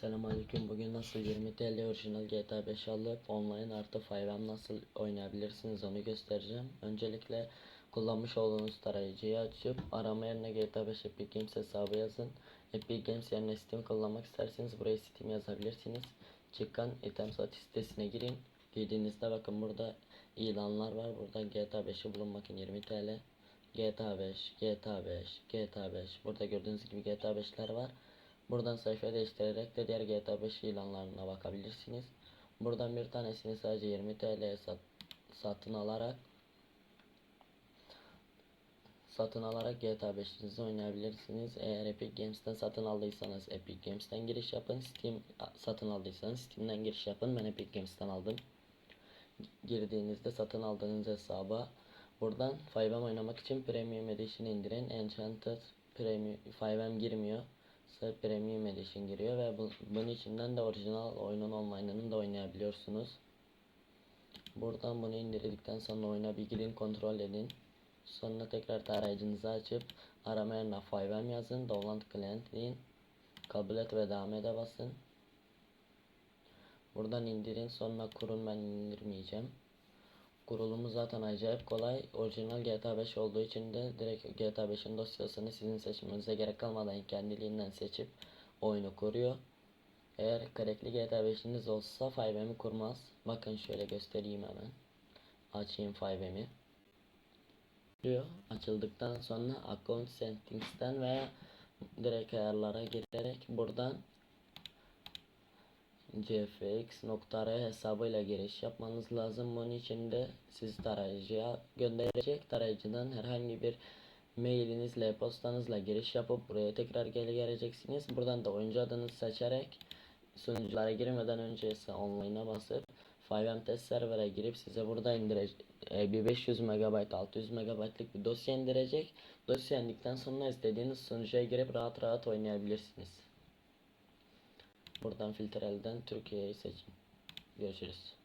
Selamünaleyküm. Bugün nasıl 20 TL orijinal GTA 5 alıp online artı 5M nasıl oynayabilirsiniz onu göstereceğim. Öncelikle kullanmış olduğunuz tarayıcıyı açıp arama yerine GTA 5 Epic Games hesabı yazın. Epic Games yerine Steam kullanmak isterseniz buraya Steam yazabilirsiniz. Çıkan item satış sitesine girin. Girdiğinizde bakın burada ilanlar var. Burada GTA 5'i bulun bakın 20 TL. GTA 5, GTA 5, GTA 5. Burada gördüğünüz gibi GTA 5'ler var. Buradan sayfa değiştirerek de diğer GTA 5 ilanlarına bakabilirsiniz. Buradan bir tanesini sadece 20 TL'ye sat, satın alarak satın alarak GTA 5'inizi oynayabilirsiniz. Eğer Epic Games'ten satın aldıysanız Epic Games'ten giriş yapın. Steam satın aldıysanız Steam'den giriş yapın. Ben Epic Games'ten aldım. Girdiğinizde satın aldığınız hesaba buradan 5M oynamak için Premium Edition indirin. Enchanted Premium 5M girmiyor. Sırf Premium Edition giriyor ve bu, bunun içinden de orijinal oyunun online'ını da oynayabiliyorsunuz. Buradan bunu indirdikten sonra oyuna bir girin kontrol edin. Sonra tekrar tarayıcınızı açıp arama yerine 5M yazın. Download Client deyin. Kabul et ve devam ede basın. Buradan indirin sonra kurun ben indirmeyeceğim. Kurulumu zaten acayip kolay. Orijinal GTA 5 olduğu için de direkt GTA 5'in dosyasını sizin seçmenize gerek kalmadan kendiliğinden seçip oyunu kuruyor. Eğer crackli GTA 5'iniz olsa 5M'i kurmaz. Bakın şöyle göstereyim hemen. Açayım 5M'i. Diyor. Açıldıktan sonra account settings'ten veya direkt ayarlara girerek buradan cfx.ray hesabıyla giriş yapmanız lazım. Bunun için de siz tarayıcıya gönderecek. Tarayıcıdan herhangi bir mailinizle, postanızla giriş yapıp buraya tekrar geri geleceksiniz. Buradan da oyuncu adını seçerek sunuculara girmeden önce ise online'a basıp 5M test server'a girip size burada indirecek e, bir 500 MB 600 MB'lık bir dosya indirecek. Dosya indikten sonra istediğiniz sunucuya girip rahat rahat oynayabilirsiniz. Buradan filtrelden Türkiye'yi seçin. Görüşürüz.